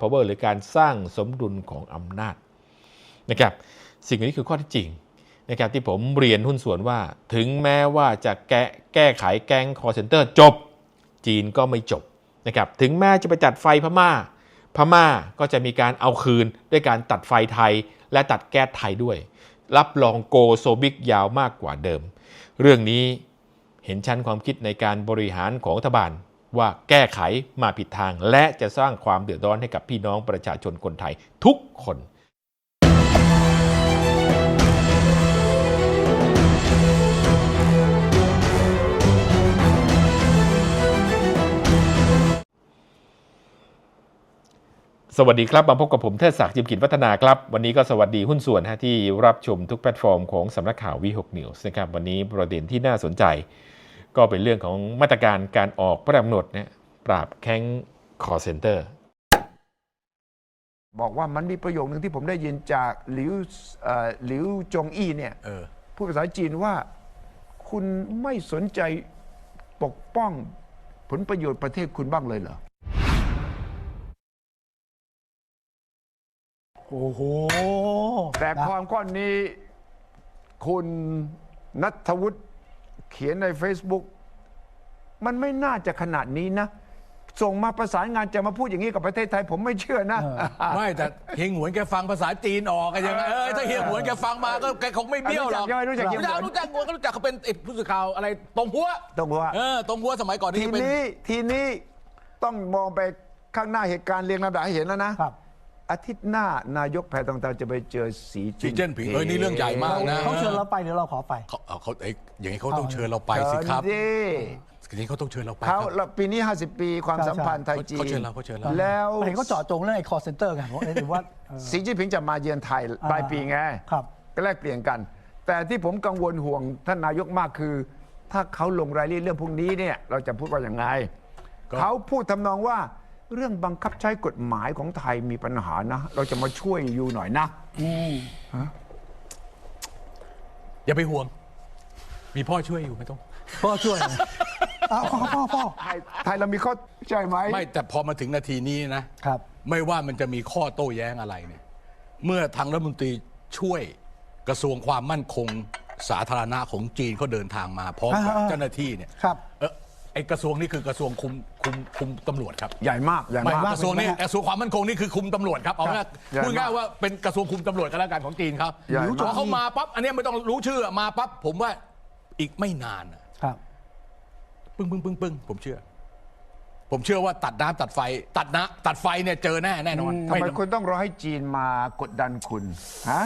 พาวเวอร์หรือการสร้างสมดุลของอำนาจนะครับสิ่งนี้คือข้อที่จริงนะครับที่ผมเรียนหุ้นส่วนว่า ถึงแม้ว่าจะแก้แก้ไขแก๊งคอร์เซนเตอร์จบ จีนก็ไม่จบนะครับถึงแม้จะไปจัดไฟพม่า พม่าก็จะมีการเอาคืนด้วยการตัดไฟไทย และตัดแก๊สไทยด้วย รับรองโกโซบิกยาวมากกว่าเดิม เรื่องนี้เห็นชั้นความคิดในการบริหารของรัฐบาล ว่าแก้ไขมาผิดทาง และจะสร้างความเดือดร้อนให้กับพี่น้องประชาชนคนไทยทุกคนสวัสดีครับ มาพบกับผมเทิดศักดิ์จิมกิจวัฒนาครับ วันนี้ก็สวัสดีหุ้นส่วนฮะที่รับชมทุกแพลตฟอร์มของสำนักข่าววีหกนิวส์นะครับ วันนี้ประเด็นที่น่าสนใจ ก็เป็นเรื่องของมาตรการการออกพระราชกำหนดนะปราบแข้งคอเซ็นเตอร์ บอกว่ามันมีประโยคนึงที่ผมได้ยินจากหลิวเอ่อหลิวจงอี้เนี่ยเออ พูดภาษาจีนว่า คุณไม่สนใจปกป้องผลประโยชน์ประเทศคุณบ้างเลยเหรอ โอ้โห แต่ความข้อนี้คุณนัทวุฒิ เขียนใน Facebook มันไม่น่าจะขนาดนี้นะ ส่งมาประสานงานจะมาพูดอย่างนี้กับประเทศไทย ผมไม่เชื่อนะ ไม่แต่เฮียงหวนแกฟังภาษาจีนออกกันยังไงเออถ้าเฮียงหวนแกฟังมาก็แกคงไม่เบี้ยวหรอกรู้จักใช่ไหมรู้จักเฮียหวนรู้จักรู้จักรู้จักเขาเป็นไอ้ผู้สื่อข่าวอะไรตรงหัวตรงหัวเออตรงหัวสมัยก่อนทีที่เป็นนี้ทีนี้ต้องมองไปข้างหน้าเหตุการณ์เรียงลำดับให้เห็นแล้วนะครับ อาทิตย์หน้านายกแพทองทานจะไปเจอสีสีเจิ้นผิงเอ้ยนี่เรื่องใหญ่มากนะเขาเชิญเราไปเดี๋ยวเราขอไปเขาเอาเขาเอ้ยอย่างนี้เขาต้องเชิญเราไปสิครับเชิญดิอย่างนี้เขาต้องเชิญเราไปคเขารับ เราปีนี้ 50 ปีความใช่สัมพันธ์ไทยจีนเขาเชิญเราเขาเชิญเรา แล้วเห็นเขาเจาะจงเรื่องไอ้ call center ไงผมเอ๊ะหรือว่าเออ สีจิ้นผิงจะมาเยือนไทยปลายปีไงครับ ก็แลกเปลี่ยนกัน แต่ที่ผมกังวลห่วงท่านนายกมากคือ ถ้าเขาลงรายละเอียดเรื่องพวกนี้เนี่ยเราจะพูดว่าอย่างไงก็เขาพูดทำนองว่า เรื่องบังคับใช้กฎหมายของไทยมีปัญหานะ เราจะมาช่วยอยู่หน่อยนะ อย่าไปห่วง มีพ่อช่วยอยู่ไม่ต้อง พ่อช่วยนะอ้าวพ่อพ่อพ่อไทยไทยเรามีข้อใช่ไหมไม่แต่พอมาถึงนาทีนี้นะ ครับ ไม่ว่ามันจะมีข้อโต้แย้งอะไรเนี่ย เมื่อทางรัฐมนตรีช่วยกระทรวงความมั่นคงสาธารณะของจีนเขาเดินทางมาพร้อมกับอ่าๆเจ้าหน้าที่เนี่ยครับ เออไอกระทรวงนี้คือกระทรวงคุมคุมคุมตำรวจครับใหญ่มากใหญ่ไม่มากกระทรวงนี้ใหญ่มากกระทรวงความมั่นคงนี่คือคุมตำรวจครับเอาง่ายใหญ่มากพูดง่ายว่าเป็นกระทรวงคุมตำรวจกันแล้วกันของจีนครับใหญ่มาก พอเขามาปั๊บอันเนี้ยไม่ต้องรู้ชื่อมาปั๊บผมว่าอีกไม่นานอะ ครับ ปึ้งปึ้งปึ้งปึ้งผมเชื่อ ผมเชื่อว่าตัดน้ำตัดไฟ ตัดน้ำตัดไฟเนี่ยเจอแน่แน่นอนทำไมไม่คุณต้องรอให้จีนมากดดันคุณฮะ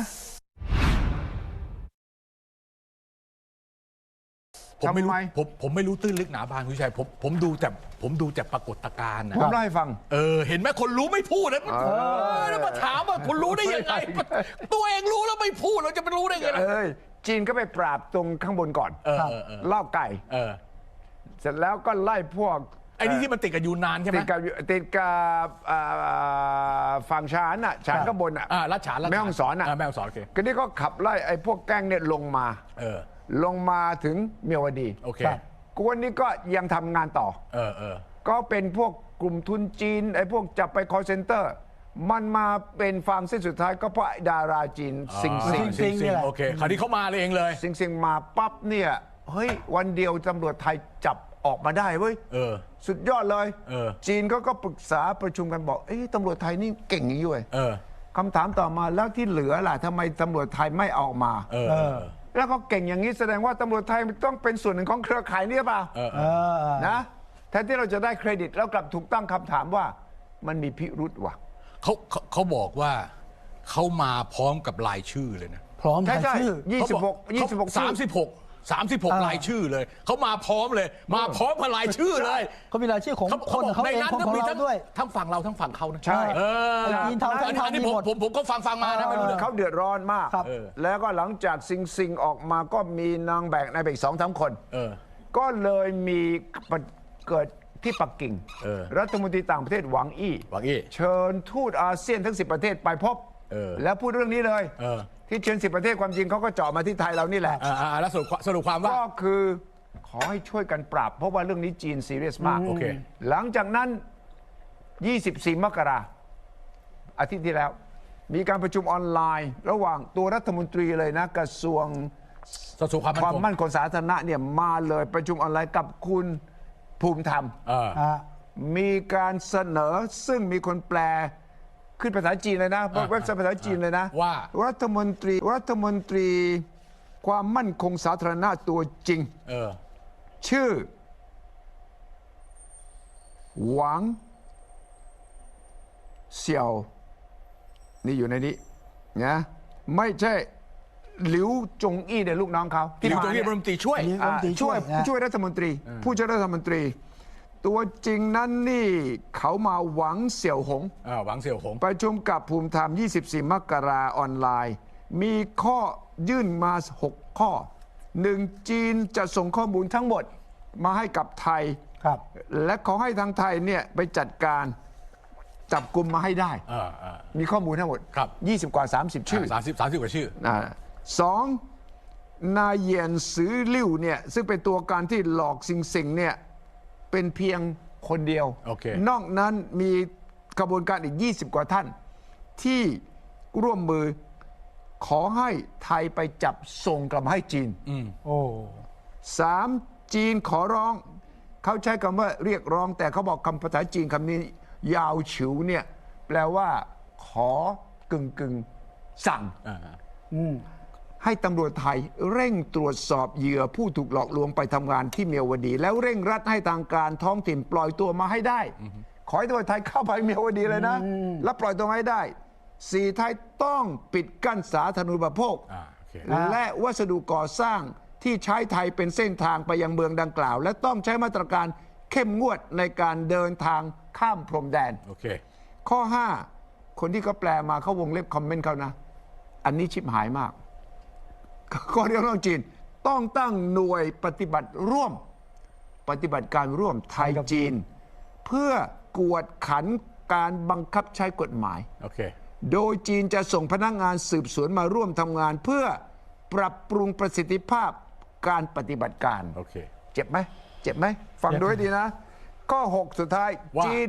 ผมไม่รู้ทำไม ผมผมไม่รู้ตื้นลึกหนาบางคุณชัยผมผมดูแต่ผมดูแต่ปรากฏการณ์นะผมเล่าให้ฟัง เออเห็นไหมคนรู้ไม่พูดนะเออแล้วมาถามว่าคุณรู้ได้ยังไง ตัวเองรู้แล้วไม่พูดเราจะไปรู้ได้ไงล่ะเอ้ยจีนก็ไปปราบตรงข้างบนก่อนเออเออเออเล่าไก่ เออเสร็จแล้วก็ไล่พวกไอ้นี่ที่มันติดกับยูนานใช่ไหม ติดกับติดกับอ่าฝั่งชานอะชานข้างบนอะอ่ารัชฉานรัชฉานแม่ฮ่องสอนอะแม่ฮ่องสอนโอเค ก็นี่ก็ขับไล่ไอ้พวกแก๊งเนี่ยลงมา เออ ลงมาถึงเมียวดีโอเคครับกวนนี้ก็ยังทำงานต่อ เออเออ ก็เป็นพวกกลุ่มทุนจีนไอ้พวกจับไปคอเซนเตอร์ มันมาเป็นฟาร์มเส้นสุดท้ายก็เพราะไอ้ดาราจีนสิงสิงซิงๆนี่แหละ โอเคคราวนี้เขามาเลยเองเลย สิงสิงมาปั๊บเนี่ยเฮ้ยวันเดียวตำรวจไทยจับออกมาได้เว้ยเออ สุดยอดเลยเออ จีนก็ก็ปรึกษาประชุมกันบอกเอ้ยตำรวจไทยนี่เก่งอย่างนี้เว้ยเออ คำถามต่อมาแล้วที่เหลือล่ะทำไมตำรวจไทยไม่เอาออกมา เออเอเอออ แล้วก็เก่งอย่างนี้แสดงว่าตำรวจไทยมันต้องเป็นส่วนหนึ่งของเครือข่ายนี่หรือเปล่าเออเออนะแทนที่เราจะได้เครดิตแล้วกลับถูกตั้งคำถามว่า มันมีพิรุษว่ะ เขาเขาเขาบอกว่าเขามาพร้อมกับรายชื่อเลยนะพร้อมใช่รายใช่ชื่อยี่สิบหกยี่สิบหกสามสิบหก สามสิบหกอ่ารรายชื่อเลย เขามาพร้อมเลย มาพร้อมกับรายชื่อเลยเขามีรายชื่อของเขาคนบขออกงเขาในเองนั้นคนก็ของมีเราทั้งด้วย ทั้งฝั่งเราทั้งฝั่งเขานะใช่ เออไอ้จีนเทาอันนี้อันนี้เทามีผมหมด ผมผมก็ฟังฟังมานะไม่รู้เรื่อง เขาเดือดร้อนมาก ครับเออแล้วก็หลังจากซิงซิงออกมาก็มีนางแบกนายแบกสองสามคน เออก็เลยมีปะเกิดที่ปักกิ่ง เออรัฐมนตรีต่างประเทศหวังอี้หวังอี้เชิญทูตอาเซียนทั้ง 10 ประเทศไปพบ เออแล้วพูดเรื่องนี้เลย เออ ที่เชิญสิประเทศความจริงเขาก็เจาะมาที่ไทยเรานี่แหละ อ่าอ่าแล้วสรุปสรุปความว่า ก็คือขอให้ช่วยกันปราบเพราะว่าเรื่องนี้จีนซีเรียสมาก โอเค หลังจากนั้น 24 มกราอาทิตย์ที่แล้ว มีการประชุมออนไลน์ ระหว่างตัวรัฐมนตรีเลยนะ กระทรวงกระทรวงความมั่นความคงมั่นคงสาธารณะเนี่ยมาเลยประชุมออนไลน์กับคุณภูมิธรรม เอออ่ามีการเสนอซึ่งมีคนแปล ขึ้นภาษาจีนเลยนะอ่าเว็บไซต์ภาษาจีนเลยนะว่า รัฐมนตรีรัฐมนตรีความมั่นคงสาธารณะตัวจริง เออ ชื่อ หวังเสี่ยว นี่อยู่ในนี้นะไม่ใช่หลิวจงอี้เนี่ยลูกน้องเขาที่ที่อยู่มาตรงนี้เนี่ย รัฐมนตรีช่วยอันนี้อ่ารัฐมนตรีช่วยนะช่วยรัฐมนตรี ผู้ช่วยรัฐมนตรี ตัวจริงนั้นนี่เขามาหวังเสี่ยวหง อ่าหวังเสี่ยวหง ประชุมกับภูมิธรรม 24 มกราออนไลน์ มีข้อยื่นมา 6 ข้อหนึ่งจีนจะส่งข้อมูลทั้งหมดมาให้กับไทย ครับและขอให้ทางไทยเนี่ยไปจัดการจับกลุ่มมาให้ได้เออเออมีข้อมูลทั้งหมด ครับ 20 กว่า 30 ชื่อสามสิบสามสิบกว่าชื่ออ่าสองนายเหยียนสือลิ่วเนี่ยซึ่งเป็นตัวการที่หลอกสิงสิงเนี่ย เป็นเพียงคนเดียวโอเคนอกนั้นมีกระบวนการอีก 20 กว่าท่าน ที่ร่วมมือขอให้ไทยไปจับส่งกลับมาให้จีนโอ้สามจีนขอร้อง เขาใช้คำว่าเรียกร้อง แต่เขาบอกคำภาษาจีนคำนี้ ยาวฉิวเนี่ย แปลว่า ขอกึ่งกึ่งๆสั่งอ่าอืม ให้ตำรวจไทยเร่งตรวจสอบเหยื่อผู้ถูกหลอกลวงไปทำงานที่เมียวดี แล้วเร่งรัดให้ทางการท้องถิ่นปล่อยตัวมาให้ได้ ขอให้ตำรวจไทยเข้าไปเมียวดีเลยนะ แล้วปล่อยตัวมาให้ได้สี่ไทยต้องปิดกั้นสาธารณูปโภคอ่าโอเคและวัสดุก่อสร้างที่ใช้ไทยเป็นเส้นทางไปยังเมืองดังกล่าว และต้องใช้มาตรการเข้มงวดในการเดินทางข้ามพรมแดนโอเคข้อ 5 คนที่เขาแปลมาเขาวงเล็บคอมเมนต์เขานะ อันนี้ชิบหายมาก ข้อเรียกร้องจีน ต้องตั้งหน่วยปฏิบัติร่วม ปฏิบัติการร่วมไทยจีน เพื่อกวดขันการบังคับใช้กฎหมาย โอเค โดยจีนจะส่งพนักงานสืบสวนมาร่วมทำงาน เพื่อปรับปรุงประสิทธิภาพการปฏิบัติการ โอเค เจ็บไหม เจ็บไหม ฟังดูให้ดีนะ ข้อ 6 สุดท้าย ว่า จีน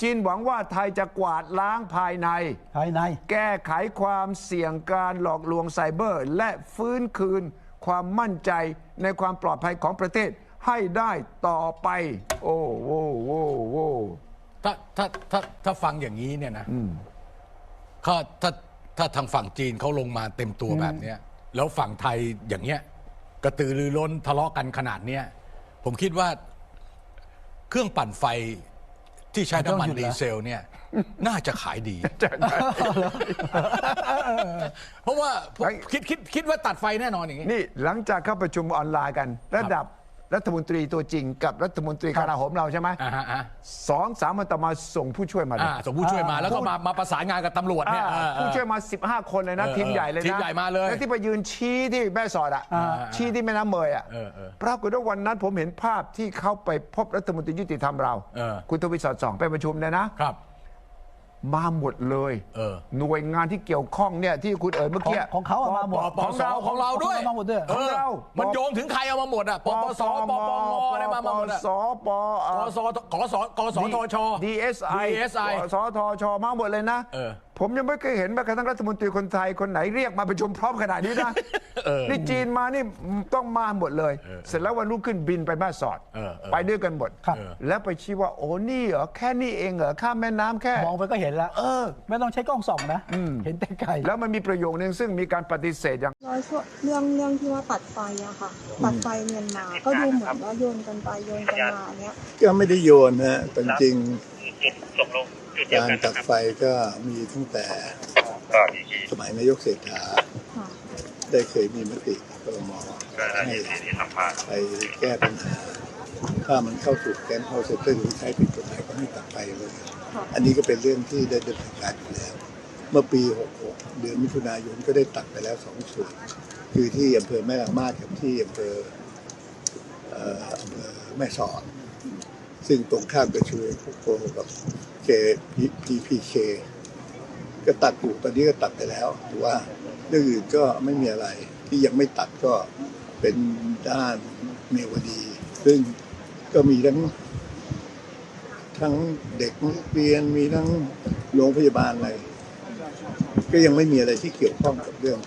จีนหวังว่าไทยจะกวาดล้างภายใน ภายใน แก้ไขความเสี่ยงการหลอกลวงไซเบอร์ และฟื้นคืนความมั่นใจในความปลอดภัยของประเทศให้ได้ต่อไป โอ้โว้โว้โว้ถ้าถ้าถ้าถ้าฟังอย่างนี้เนี่ยนะก็ถ้าถ้าทางฝั่งจีนเขาลงมาเต็มตัวแบบเนี้ยแล้วฝั่งไทยอย่างเงี้ย กระตือรือร้นทะเลาะกันขนาดเนี้ยผมคิดว่าเครื่องปั่นไฟ ที่ใช้น้ำมันต้องหยุดดีเหรอเซลเนี่ย น่าจะขายดี เพราะว่าผมคิดคิดคิดว่าตัดไฟแน่นอนอย่างนี้ นี่หลังจากเข้าประชุมออนไลน์กัน ระดับ รัฐมนตรีตัวจริงกับรัฐมนตรีกลาโหมเราใช่ไหมอ่าฮะอ่าสองสามวันต่อมาส่งผู้ช่วยมาเลย อ่าส่งผู้ช่วยมาแล้วก็มามาประสานงานกับตำรวจเนี่ยอ่าเออเออผู้ช่วยมา 15 คนเลยนะ เออทีมใหญ่เลยนะทีมใหญ่มาเลยแล้วที่ไปยืนชี้ที่แม่สอดอะอ่าชี้ที่แม่น้ำเมยอะเออเออปรากฏว่าวันนั้นผมเห็นภาพที่เขาไปพบรัฐมนตรียุติธรรมเรา เออ คุณทวีสอดส่องไปประชุมเนี่ยนะครับ มาหมดเลยเออ หน่วยงานที่เกี่ยวข้องเนี่ยที่คุณเอิญเมื่อของกี้ ของเขาอะมาหมด ปปสของเราด้วยของเราหมดด้วย เออของเรามันโยงถึงใครเอามาหมดอะปปสปปงอะไรมามาหมดอะสปกสกสกสทช DSI DSI สทชมาหมดเลยนะ เออผมยังไม่เคยเห็นแม้กระทั่งรัฐมนตรีคนไทยคนไหนเรียกมาประชุมพร้อมขนาดนี้นะเออนี่จีนมานี่ต้องมาหมดเลย เสร็จแล้ววันรุ่งขึ้นบินไปแม่สอดเออเออไปด้วยกันหมดครับแล้วไปชี้ว่าโอ้นี่เหรอแค่นี้เองเหรอข้ามแม่น้ำแค่มองไปก็เห็นแล้วเออ ไม่ต้องใช้กล้องส่องนะเห็นแต่ไกลแล้วมันมีประโยคนึงซึ่งมีการปฏิเสธอย่างร้อยช่วเรื่องเรื่องที่ว่าตัดไฟอะค่ะ ตัดไฟเมียนมา ก็ดูเหมือนว่าโยนกันไปโยนกันมาเนี้ยก็ไม่ได้โยนนะฮะแต่จริงจุดตกลงจุดๆเดียว การกันตันะดครับไฟก็มีตั้งแต่ก็มีที่สมัยนายกเศรษฐาค่ะได้เคยมีมติกรมก็ได้ให้ที่ที่สัมภาษณ์ไปแก้ปัญหา ถ้ามันเข้าสู่แกน call center หรือใช้ผิดกฎหมายก็ให้ตัดไฟเลยค่ะอันนี้ก็เป็นเรื่องที่ได้ดำเนินการอยู่แล้ว เมื่อปี 66 เดือนมิถุนายนก็ได้ตัดไปแล้วสองส่วนคือที่อำเภอแม่ละมาดกับที่อำเภอเอ่ออำเภอแม่สอดซึ่งตรงข้ามกับชูเอคุโกกับ KPK ก็ตัดอยู่ตอนนี้ก็ตัดไปแล้วถือว่าเรื่องอื่นก็ไม่มีอะไร ที่ยังไม่ตัดก็เป็นด้านเมวดี ซึ่งก็มีทั้ง ทั้งเด็กนักเรียนมีทั้งโรงพยาบาลอะไร ก็ยังไม่มีอะไรที่เกี่ยวข้องกับเรื่อง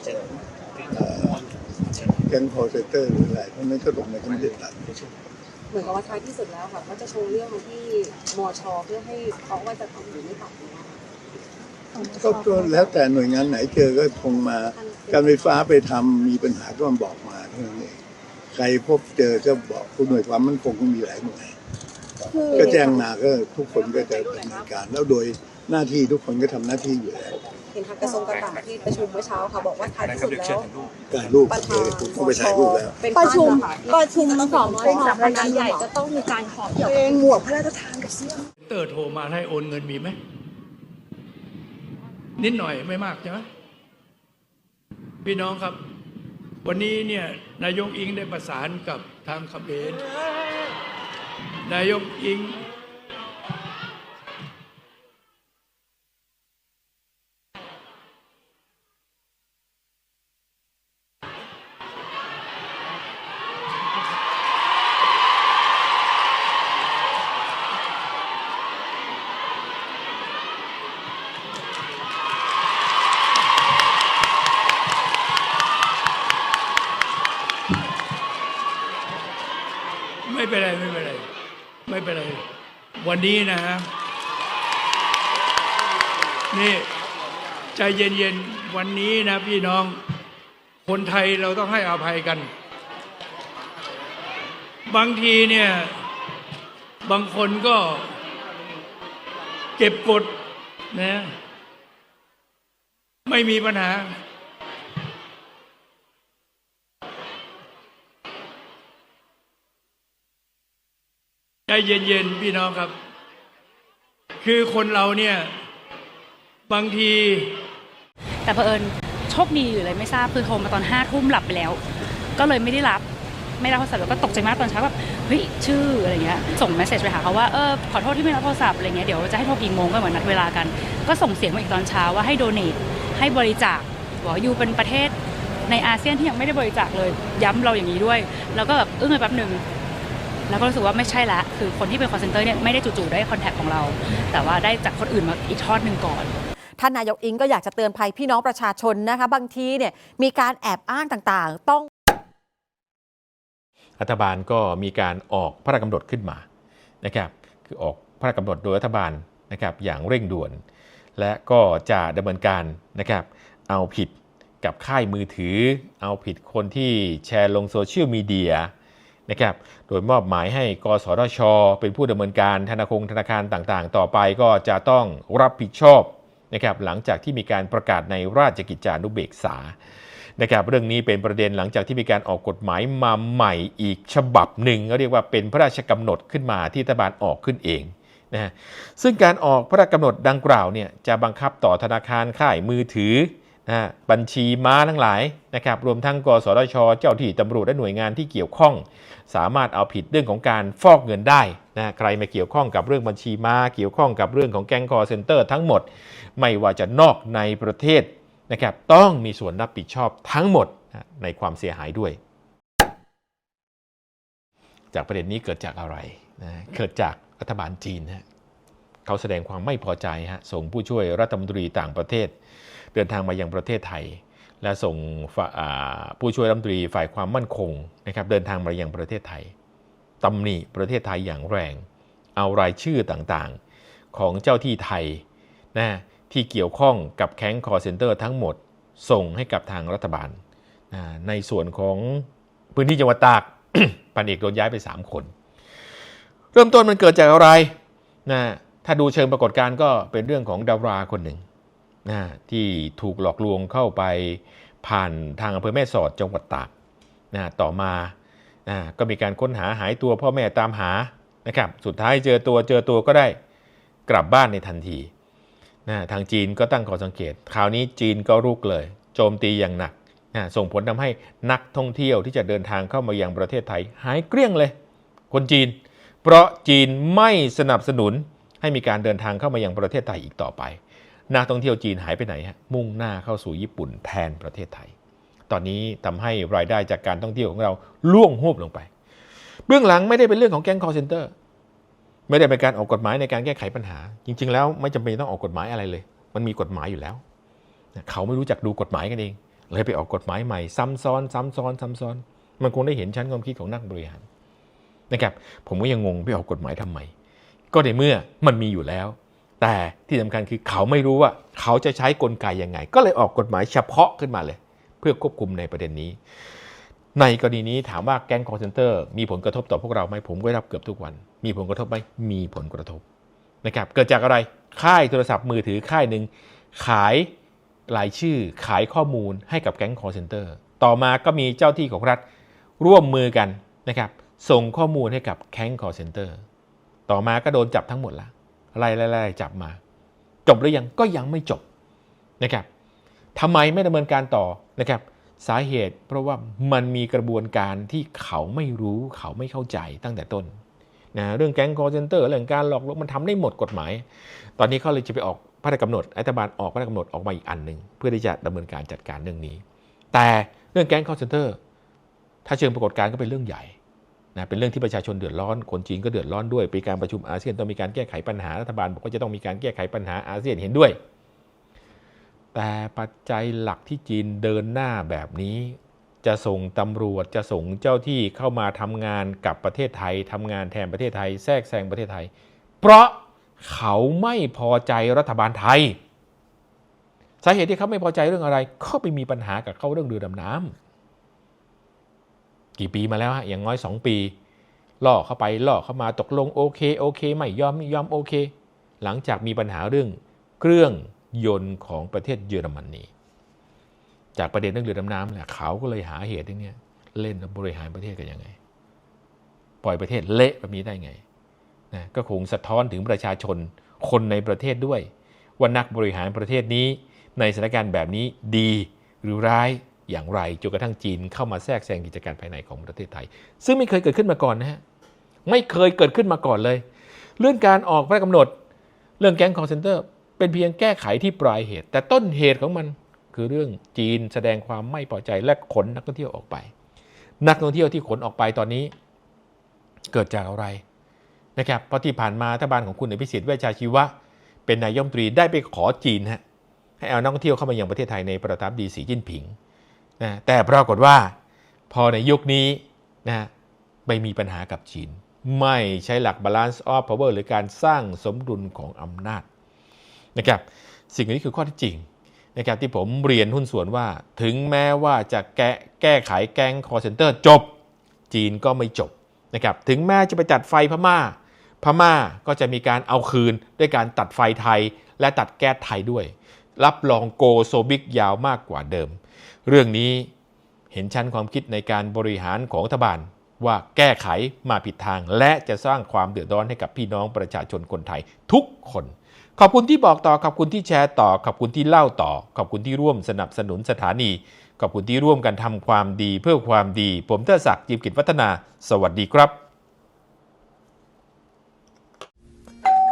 แก๊งคอร์เซนเตอร์หรืออะไรเพราะนั้นก็ตรงนั้นก็ไม่ได้ตัด มือนกับว่าท้ายที่สุดแล้วค่ะก็จะโชว์เรื่องมาที่มชเพื่อให้เขาว่าจะทำหรือไม่ทำนะคะก็ก็แล้วแต่หน่วยงานไหนเจอก็คงมา การไฟฟ้าไปทำมีปัญหาก็มาบอกมาเท่านั้นเองใครพบเจอก็บอกผู้หน่วยความมั่นคงก็มีหลายหน่วยคือก็แจ้งมาก็ทุกคนก็จะดำเนินการ แล้วโดยหน้าที่ทุกคนก็ทำหน้าที่อยู่แล้ว ห็นทางกระทรวงต่างๆที่ประชุมเมื่อเช้าค่ะบอกว่าท้ายที่สุดแล้วถ่ายรูปประโอธาเคนผมก็ไปถ่ายรูปแล้วเป็นประชุมท่านประชุมสองเป็นขสัอมงมคนาณะใหใหญ่ญ่จะจะต้องมีการขอเองหมวกพระราชทานกับเสื้อเตอร์โทรมาให้โอนเงินมีไหมนิดหน่อยไม่มากใช่ไหมพี่น้องครับ วันนี้เนี่ยนายกอิงได้ประสานกับทางเขมรนายกอิง ไม่เป็นไรไม่เป็นไร ไม่เป็นไร วันนี้นะฮะนี่ใจเย็นๆ วันนี้นะพี่น้อง คนไทยเราต้องให้อภัยกัน บางทีเนี่ย บางคนก็เก็บกดนะไม่มีปัญหา เย็นๆพี่น้องครับ คือคนเราเนี่ยบางที แต่เผอิญโชคดีหรืออะไรไม่ทราบคือโทรมาตอนห้าทุ่มหลับไปแล้ว ก็เลยไม่ได้รับไม่รับโทรศัพท์แล้วก็ตกใจมากตอนเช้าแบบเฮ้ยชื่ออะไรเงี้ยส่งเมสเซจไปหาเขาว่าเออขอโทษที่ไม่รับโทรศัพท์อะไรเงี้ยเดี๋ยวจะให้โทรกี่โมงก็เหมือนนัดเวลากัน ก็ส่งเสียงมาอีกตอนเช้าว่าให้โดเนทให้บริจาคบอกว่าอยู่เป็นประเทศในอาเซียนที่ยังไม่ได้บริจาคเลย ย้ำเราอย่างนี้ด้วย แล้วก็แบบอึ้งไปแป๊บหนึ่ง แล้วก็รู้สึกว่าไม่ใช่ละ คือคนที่เป็นคอนเซนเตอร์เนี่ยไม่ได้จู่ๆได้คอนแทคของเรา แต่ว่าได้จากคนอื่นมาอีกทอดหนึ่งก่อนท่านนายกอิงก็อยากจะเตือนภัยพี่น้องประชาชนนะคะบางทีเนี่ยมีการแอบอ้างต่างๆ ต้องรัฐบาลก็มีการออกพระราชกำหนดขึ้นมานะครับคือออกพระราชกำหนดโดยรัฐบาลนะครับอย่างเร่งด่วน และก็จะดำเนินการนะครับเอาผิดกับค่ายมือถือ เอาผิดคนที่แชร์ลงโซเชียลมีเดีย นะครับ โดยมอบหมายให้กสทช เป็นผู้ดำเนินการธนาคารธนาคารต่างๆ ต่อไปก็จะต้องรับผิดชอบนะครับหลังจากที่มีการประกาศในราชกิจจานุเบกษานะครับเรื่องนี้เป็นประเด็นหลังจากที่มีการออกกฎหมายมาใหม่อีกฉบับหนึ่งก็เรียกว่าเป็นพระราชกำหนดขึ้นมาที่รัฐบาลออกขึ้นเองนะซึ่งการออกพระราชกำหนดดังกล่าวเนี่ยจะบังคับต่อธนาคารค่ายมือถือ บัญชีม้าทั้งหลายนะครับรวมทั้งกสทช เจ้าที่ตำรวจและหน่วยงานที่เกี่ยวข้อง สามารถเอาผิดเรื่องของการฟอกเงินได้นะใครมาเกี่ยวข้องกับเรื่องบัญชีม้า เกี่ยวข้องกับเรื่องของแก๊งคอร์เซนเตอร์ทั้งหมด ไม่ว่าจะนอกในประเทศนะครับต้องมีส่วนรับผิดชอบทั้งหมดนะในความเสียหายด้วย จากประเด็นนี้เกิดจากอะไรนะเกิดจากรัฐบาลจีนฮะเขาแสดงความไม่พอใจฮะส่งผู้ช่วยรัฐมนตรีต่างประเทศ เดินทางมายังประเทศไทย และส่งผู้ช่วยรัฐมนตรีฝ่ายความมั่นคงนะครับเดินทางมายังประเทศไทยตำหนิประเทศไทยอย่างแรง เอารายชื่อต่างๆของเจ้าที่ไทยนะที่เกี่ยวข้องกับแข้งคอเซ็นเตอร์ทั้งหมดส่งให้กับทางรัฐบาลนะในส่วนของพื้นที่จังหวัดตากพันเอกโดนย้ายไป 3 คน เริ่มต้นมันเกิดจากอะไรนะถ้าดูเชิงปรากฏการณ์ก็เป็นเรื่องของดาราคนหนึ่ง นะที่ถูกหลอกลวงเข้าไปผ่านทางอำเภอแม่สอดจังหวัดตากนะต่อมานะก็มีการค้นหาหายตัวพ่อแม่ตามหานะครับสุดท้ายเจอตัวเจอตัวก็ได้กลับบ้านในทันทีนะทางจีนก็ตั้งข้อสังเกต คราวนี้จีนก็รุกเลย โจมตีอย่างหนักนะส่งผลทำให้นักท่องเที่ยวที่จะเดินทางเข้ามายังประเทศไทยหายเกลี้ยงเลย คนจีน เพราะจีนไม่สนับสนุนให้มีการเดินทางเข้ามายังประเทศไทยอีกต่อไป นักท่องเที่ยวจีนหายไปไหนฮะมุ่งหน้าเข้าสู่ญี่ปุ่นแทนประเทศไทย ตอนนี้ทำให้รายได้จากการท่องเที่ยวของเราล่วงหูบลงไป เบื้องหลังไม่ได้เป็นเรื่องของแก๊งคอร์เซนเตอร์ไม่ได้เป็นการออกกฎหมายในการแก้ไขปัญหา จริง ๆ แล้วไม่จำเป็นต้องออกกฎหมายอะไรเลย มันมีกฎหมายอยู่แล้ว เขาไม่รู้จักดูกฎหมายกันเอง เลยไปออกกฎหมายใหม่ซ้ำซ้อนซ้ำซ้อนซ้ำซ้อน มันคงได้เห็นชั้นความคิดของนักบริหารนะครับผมก็ยังงงไปออกกฎหมายทำไมก็ในเมื่อมันมีอยู่แล้ว แต่ที่สำคัญคือเขาไม่รู้ว่าเขาจะใช้กลไกยังไง ก็เลยออกกฎหมายเฉพาะขึ้นมาเลย เพื่อควบคุมในประเด็นนี้ ในกรณีนี้ถามว่าแก๊งคอร์เซนเตอร์มีผลกระทบต่อพวกเราไหมผมก็รับเกือบทุกวัน มีผลกระทบไหมมีผลกระทบนะครับเกิดจากอะไรค่ายโทรศัพท์มือถือค่ายหนึ่งขายรายชื่อขายข้อมูลให้กับแก๊งคอร์เซนเตอร์ต่อมาก็มีเจ้าที่ของรัฐร่วมมือกันนะครับส่งข้อมูลให้กับแก๊งคอร์เซนเตอร์ต่อมาก็โดนจับทั้งหมดละ ไล่ไล่ๆๆจับมา จบหรือยังก็ยังไม่จบนะครับทำไมไม่ดำเนินการต่อนะครับ สาเหตุเพราะว่ามันมีกระบวนการที่เขาไม่รู้เขาไม่เข้าใจตั้งแต่ต้นนะเรื่องแก๊งคอร์เซนเตอร์เรื่องการหลอกลวงมันทำได้หมดกฎหมาย ตอนนี้เขาเลยจะไปออกพระราชกำหนดรัฐบาลออกพระราชกำหนดออกมาอีกอันหนึ่งเพื่อที่จะดำเนินการจัดการเรื่องนี้ แต่เรื่องแก๊งคอร์เซนเตอร์ถ้าเชิงปรากฏการณ์ก็เป็นเรื่องใหญ่ นะเป็นเรื่องที่ประชาชนเดือดร้อนคนจีนก็เดือดร้อนด้วยปีการประชุมอาเซียนต้องมีการแก้ไขปัญหารัฐบาลบอกว่าจะต้องมีการแก้ไขปัญหาอาเซียนเห็นด้วย แต่ปัจจัยหลักที่จีนเดินหน้าแบบนี้จะส่งตำรวจจะส่งเจ้าที่เข้ามาทำงานกับประเทศไทยทำงานแทนประเทศไทย แทรกแซงประเทศไทย เพราะเขาไม่พอใจรัฐบาลไทย สาเหตุที่เขาไม่พอใจเรื่องอะไร ก็ไปมีปัญหากับเขาเรื่องเรือดำน้ำ กี่ปีมาแล้วฮะอย่างน้อย 2 ปีล่อเข้าไปล่อเข้ามาตกลงโอเคโอเคไม่ยอมไม่ยอมโอเค หลังจากมีปัญหาเรื่องเครื่องยนต์ของประเทศเยอรมนีจากประเด็นเรื่องเรือดำน้ำแหละเขาก็เลยหาเหตุที่เนี้ยเล่นบริหารประเทศกันยังไง ปล่อยประเทศเละแบบนี้ได้ไงนะก็คงสะท้อนถึงประชาชนคนในประเทศด้วย ว่านักบริหารประเทศนี้ ในสถานการณ์แบบนี้ดีหรือร้าย อย่างไรจนกระทั่งจีนเข้ามาแทรกแซงกิจการภายในของประเทศไทย ซึ่งไม่เคยเกิดขึ้นมาก่อนนะฮะไม่เคยเกิดขึ้นมาก่อนเลย เรื่องการออกพระกำหนด เรื่องแก๊งคอร์เซนเตอร์ เป็นเพียงแก้ไขที่ปลายเหตุ แต่ต้นเหตุของมันคือเรื่องจีนแสดงความไม่พอใจและขนนักท่องเที่ยวออกไป นักท่องเที่ยวที่ขนออกไปตอนนี้ เกิดจากอะไรนะครับเพราะที่ผ่านมารัฐบาลของคุณอภิสิทธิ์เวชชาชีวะ เป็นนายกรัฐมตรีได้ไปขอจีนฮะให้เอานักท่องเที่ยวเข้ามายังประเทศไทยในประทับดีสีจิ้นผิง นะแต่ปรากฏว่าพอในยุคนี้นะไม่มีปัญหากับจีน ไม่ใช้หลัก balance of power หรือการสร้างสมดุลของอำนาจนะครับสิ่งนี้คือข้อที่จริงนะครับที่ผมเรียนหุ้นส่วนว่าถึงแม้ว่าจะแก้แก้ไขแก๊งคอร์เซนเตอร์จบ จีนก็ไม่จบนะครับถึงแม้จะไปตัดไฟพม่า พม่าก็จะมีการเอาคืนด้วยการตัดไฟไทยและตัดแก๊สไทยด้วย รับรองโกโซบิกยาวมากกว่าเดิม เรื่องนี้เห็นชั้นความคิดในการบริหารของรัฐบาลว่าแก้ไขมาผิดทาง และจะสร้างความเดือดร้อนให้กับพี่น้องประชาชนคนไทยทุกคน ขอบคุณที่บอกต่อ ขอบคุณที่แชร์ต่อ ขอบคุณที่เล่าต่อ ขอบคุณที่ร่วมสนับสนุนสถานี ขอบคุณที่ร่วมกันทำความดีเพื่อความดี ผมเทศักดิ์จิมกิจวัฒนา สวัสดีครับ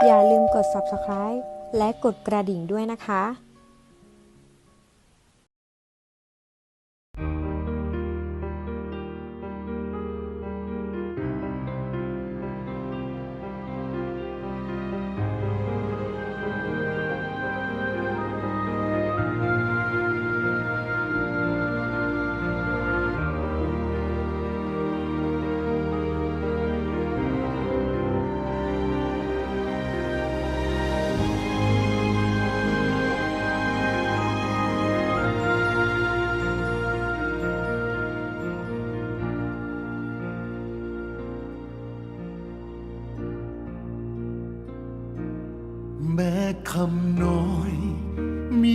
อย่าลืมกด subscribe และกดกระดิ่งด้วยนะคะ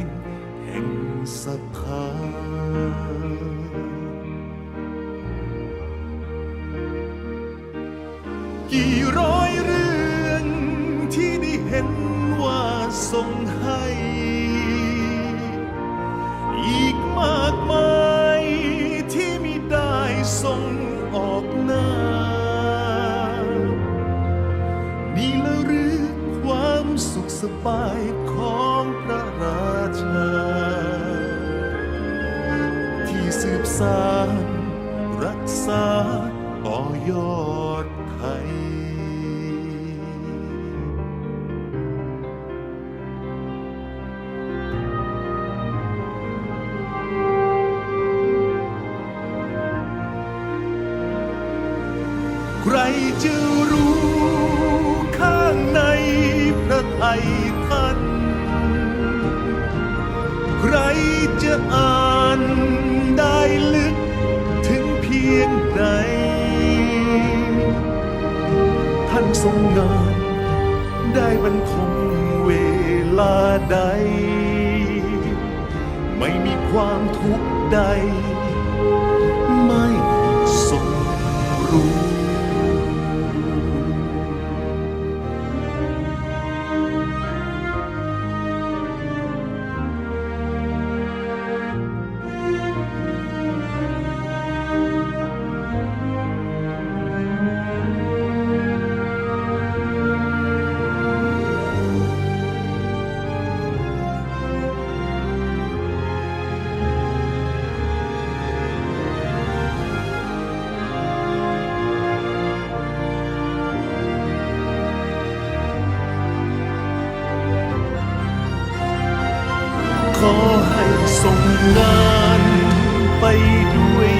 ง สบายของพระราชา ที่สืบสานรักษาต่อยอดไทย ไม่มีความทุกข์ใด ไม่ทรงรู้ ส่งงานไปด้วย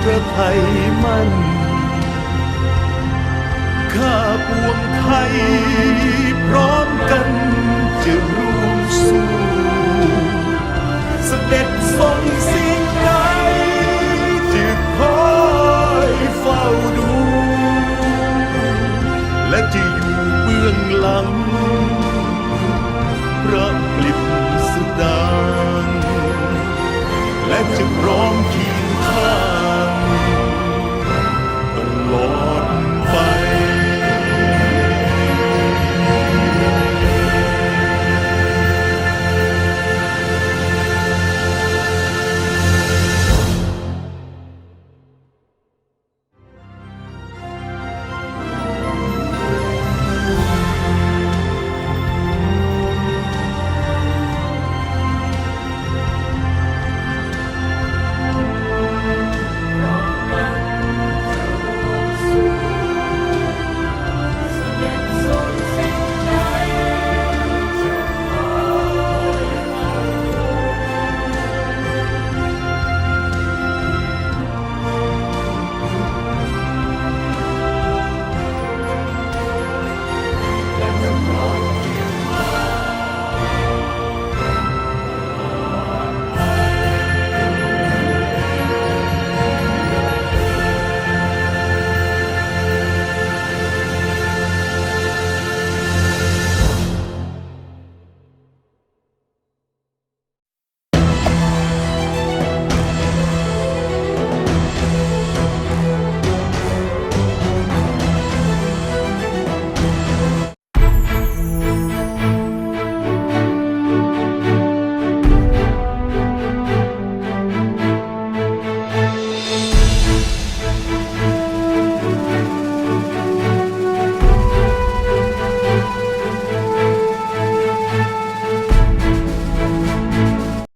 พระไทยมั่น ข้าปวงไทยพร้อมกันจะร่วมสู้เสด็จทรงสิ่งใดจะคอยเฝ้าดู และจะอยู่เบื้องหลัง to wrong.